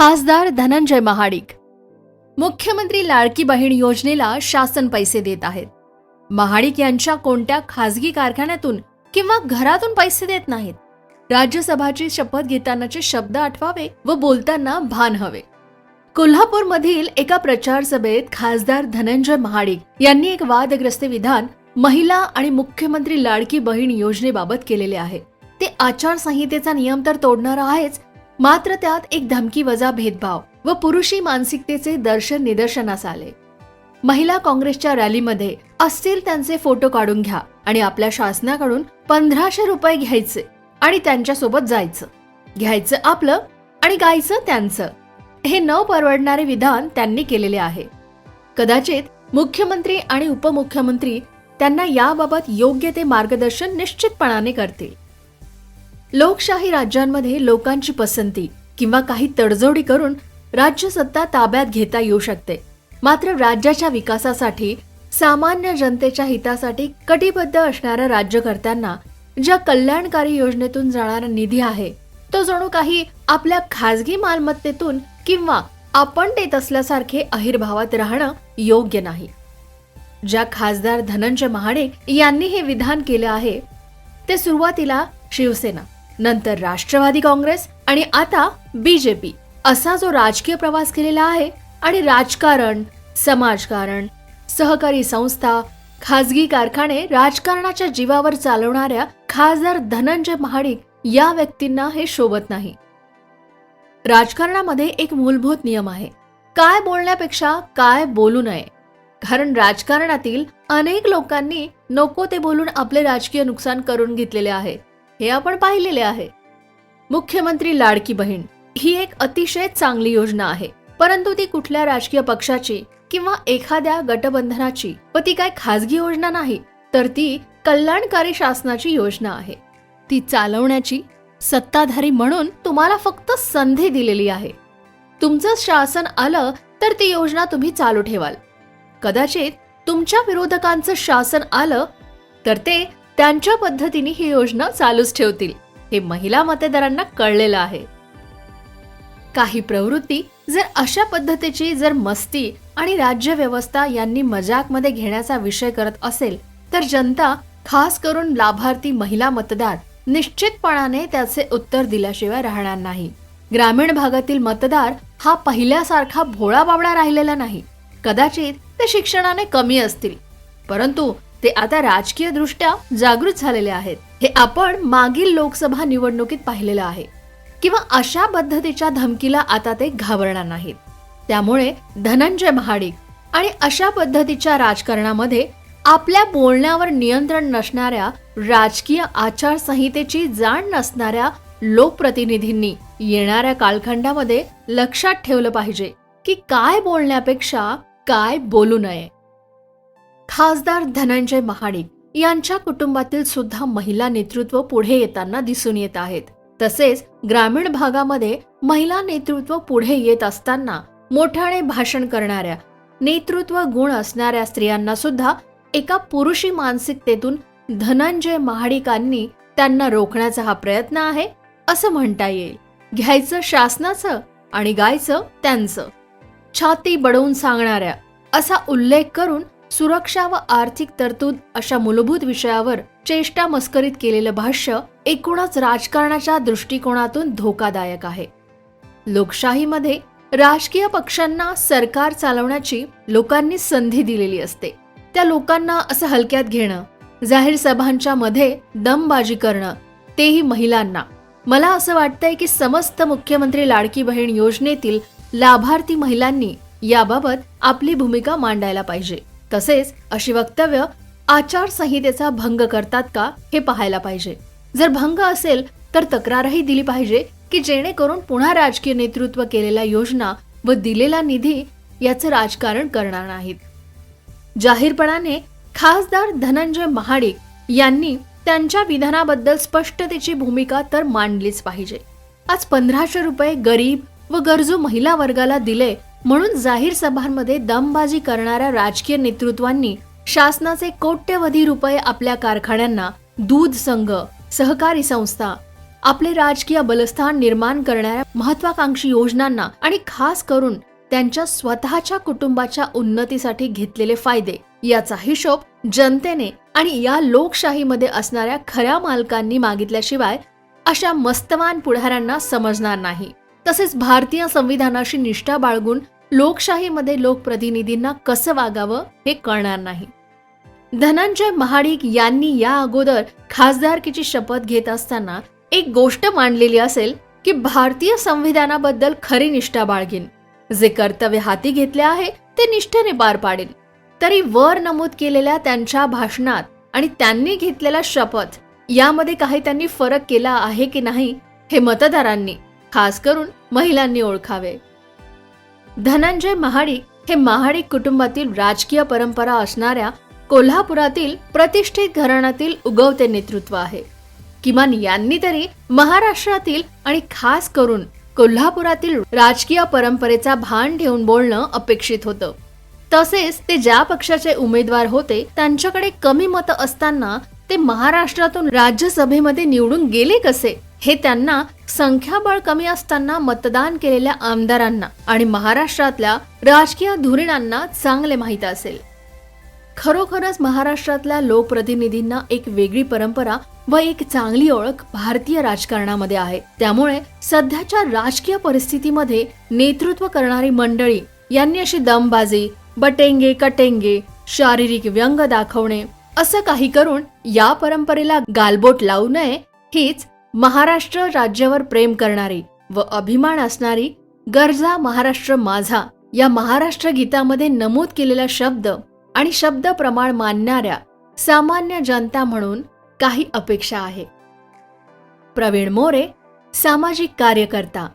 खासदार धनंजय महाडिक. मुख्यमंत्री लाडकी बहीण योजनेला शासन पैसे देत आहेत. महाडिक यांच्या कोणत्या खासगी कारखान्यातून किंवा घरातून पैसे देत नाहीत? राज्यसभाची शपथ घेतानाचे शब्द आठवावे व बोलताना भान हवे. कोल्हापूरमधील एका प्रचार सभेत खासदार धनंजय महाडिक यांनी एक वादग्रस्त विधान महिला आणि मुख्यमंत्री लाडकी बहीण योजनेबाबत केलेले आहे. ते आचारसंहितेचा नियम तर तोडणार आहेच मात्र त्यात एक धमकी वजा भेदभाव व पुरुषी मानसिकतेचे दर्शन निदर्शनास आले. महिला काँग्रेसच्या रॅलीमध्ये असतील त्यांचे फोटो काढून घ्या आणि आपल्या शासनाकडून पंधराशे रुपये घ्यायचे आणि त्यांच्यासोबत जायचं. घ्यायचं आपलं आणि गायचं त्यांचं. हे न परवडणारे विधान त्यांनी केलेले आहे. कदाचित मुख्यमंत्री आणि उपमुख्यमंत्री त्यांना याबाबत योग्य ते मार्गदर्शन निश्चितपणाने करतील. लोकशाही राज्यांमध्ये लोकांची पसंती किंवा काही तडजोडी करून राज्य सत्ता ताब्यात घेता येऊ शकते. मात्र राज्याच्या विकासासाठी सामान्य जनतेच्या हितासाठी कटिबद्ध असणाऱ्या राज्यकर्त्यांना ज्या कल्याणकारी योजनेतून जाणारा निधी आहे तो जणू काही आपल्या खाजगी मालमत्तेतून किंवा आपण देत असल्यासारखे अहिरभावात राहणं योग्य नाही. ज्या खासदार धनंजय महाडिक यांनी हे विधान केलं आहे ते सुरुवातीला शिवसेना नंतर राष्ट्रवादी काँग्रेस आणि आता बीजेपी. असा जो राजकीय प्रवास केलेला आहे आणि राजकारण समाजकारण सहकारी संस्था खाजगी कारखाने राजकारणाच्या जीवावर चालवणाऱ्या खासदार धनंजय महाडिक या व्यक्तींना हे शोभत नाही. राजकारणामध्ये एक मूलभूत नियम आहे. काय बोलण्यापेक्षा काय बोलू नये. कारण राजकारणातील अनेक लोकांनी नको ते बोलून आपले राजकीय नुकसान करून घेतलेले आहे. हे आपण पाहिलेले आहे. मुख्यमंत्री लाडकी बहीण ही एक अतिशय चांगली योजना आहे. परंतु ती कुठल्या राजकीय पक्षाची किंवा एखाद्या गटबंधनाची व ती काय खासगी योजना नाही तर ती कल्याणकारी शासनाची योजना आहे. ती चालवण्याची सत्ताधारी म्हणून तुम्हाला फक्त संधी दिलेली आहे. तुमचं शासन आलं तर ती योजना तुम्ही चालू ठेवाल. कदाचित तुमच्या विरोधकांचं शासन आलं तर ते त्यांच्या पद्धतीने ही योजना चालूच ठेवतील हे महिला मतदारांना कळलेलं आहे. काही प्रवृत्ती जर अशा पद्धतीची जर मस्ती आणि राज्य व्यवस्था यांनी मजाकमध्ये घेण्याचा विषय करत असेल तर जनता खास करून लाभार्थी महिला मतदार निश्चितपणाने त्याचे उत्तर दिल्याशिवाय राहणार नाही. ग्रामीण भागातील मतदार हा पहिल्यासारखा भोळा बाबडा राहिलेला नाही. कदाचित ते शिक्षणाने कमी असतील. परंतु ते आता राजकीय दृष्ट्या जागृत झालेले आहेत. हे आपण मागील लोकसभा निवडणुकीत पाहिलेलं आहे. किंवा अशा पद्धतीच्या धमकीला आता ते घाबरणार नाहीत. त्यामुळे धनंजय महाडिक आणि अशा पद्धतीच्या राजकारणामध्ये आपल्या बोलण्यावर नियंत्रण नसणाऱ्या राजकीय आचारसंहितेची जाण नसणाऱ्या लोकप्रतिनिधींनी येणाऱ्या कालखंडामध्ये लक्षात ठेवलं पाहिजे की काय बोलण्यापेक्षा काय बोलू नये. खासदार धनंजय महाडिक यांच्या कुटुंबातील सुद्धा महिला नेतृत्व पुढे येताना दिसून येत आहेत. तसेच ग्रामीण भागामध्ये महिला नेतृत्व पुढे येत असताना मोठ्याने भाषण करणाऱ्या नेतृत्व गुण असणाऱ्या स्त्रियांना सुद्धा एका पुरुषी मानसिकतेतून धनंजय महाडिकांनी त्यांना रोखण्याचा हा प्रयत्न आहे असं म्हणता येईल. घ्यायचं शासनाचं आणि गायचं त्यांचं. छाती बडवून सांगणाऱ्या असा उल्लेख करून सुरक्षा व आर्थिक तरतूद अशा मूलभूत विषयावर चेष्टा मस्करीत केलेलं भाष्य एकूणच राजकारणाच्या दृष्टिकोनातून धोकादायक आहे. लोकशाहीमध्ये राजकीय पक्षांना सरकार चालवण्याची लोकांनी संधी दिलेली असते. त्या लोकांना असं हलक्यात घेणं जाहीर सभांच्या मध्ये दमबाजी करणं तेही महिलांना. मला असं वाटतंय की समस्त मुख्यमंत्री लाडकी बहीण योजनेतील लाभार्थी महिलांनी याबाबत आपली भूमिका मांडायला पाहिजे. तसेच अशी वक्तव्य आचारसंहितेचा भंग करतात का हे पाहायला पाहिजे. जर भंग असेल तर तक्रारही दिली पाहिजे की जेणेकरून पुन्हा राजकीय नेतृत्व केलेल्या योजना व दिलेला निधी याचं राजकारण करणार नाहीत. जाहीरपणाने खासदार धनंजय महाडिक यांनी त्यांच्या विधानाबद्दल स्पष्टतेची भूमिका तर मांडलीच पाहिजे. आज पंधराशे रुपये गरीब व गरजू महिला वर्गाला दिले म्हणून जाहीर सभांमध्ये दमबाजी करणाऱ्या राजकीय नेतृत्वांनी शासनाचे कोट्यवधी रुपये आपल्या कारखान्यांना दूध संघ सहकारी संस्था आपले राजकीय बलस्थान निर्माण करणाऱ्या महत्वाकांक्षी योजनांना आणि खास करून त्यांच्या स्वतःच्या कुटुंबाच्या उन्नतीसाठी घेतलेले फायदे. याचा हिशोब जनतेने आणि या लोकशाहीमध्ये असणाऱ्या खऱ्या मालकांनी मागितल्याशिवाय अशा मस्तवान पुढाऱ्यांना समजणार नाही. तसेच भारतीय संविधानाशी निष्ठा बाळगून लोकशाहीमध्ये लोकप्रतिनिधींना कसं वागावं हे कळणार नाही. धनंजय महाडिक यांनी या अगोदर खासदारकीची शपथ घेत असताना एक गोष्ट मांडलेली असेल की भारतीय संविधानाबद्दल खरी निष्ठा बाळगेन. जे कर्तव्य हाती घेतले आहे ते निष्ठेने पार पाडेन. तरी वर नमूद केलेल्या त्यांच्या भाषणात आणि त्यांनी घेतलेला शपथ यामध्ये काही त्यांनी फरक केला आहे की नाही हे मतदारांनी खास करून महिलांनी ओळखावे. धनंजय महाडिक हे महाडिक कुटुंबातील राजकीय परंपरा असणाऱ्या कोल्हापुरातील प्रतिष्ठित घराण्यातील उगवते नेतृत्व आहे. किमान यांनी तरी महाराष्ट्रातील आणि खास करून कोल्हापुरातील राजकीय परंपरेचा भान ठेवून बोलणं अपेक्षित होतं. तसेच ते ज्या पक्षाचे उमेदवार होते त्यांच्याकडे कमी मतं असताना ते महाराष्ट्रातून राज्यसभेमध्ये निवडून गेले कसे? हे त्यांना संख्याबळ कमी असताना मतदान केलेल्या आमदारांना आणि महाराष्ट्रातल्या राजकीय धुरीणांना चांगले माहीत असेल. खरोखरच महाराष्ट्रातल्या लोकप्रतिनिधींना एक वेगळी परंपरा व एक चांगली ओळख भारतीय राजकारणामध्ये आहे. त्यामुळे सध्याच्या राजकीय परिस्थितीमध्ये नेतृत्व करणारी मंडळी यांनी अशी दमबाजी बटेंगे कटेंगे शारीरिक व्यंग दाखवणे असं काही करून या परंपरेला गालबोट लावू नये हीच महाराष्ट्र राज्यावर प्रेम करणारी व अभिमान असणारी गरजा महाराष्ट्र माझा या महाराष्ट्र गीतामध्ये नमूद केलेला शब्द आणि शब्द प्रमाण मानणाऱ्या सामान्य जनता म्हणून काही अपेक्षा आहे. प्रवीण मोरे सामाजिक कार्यकर्ता.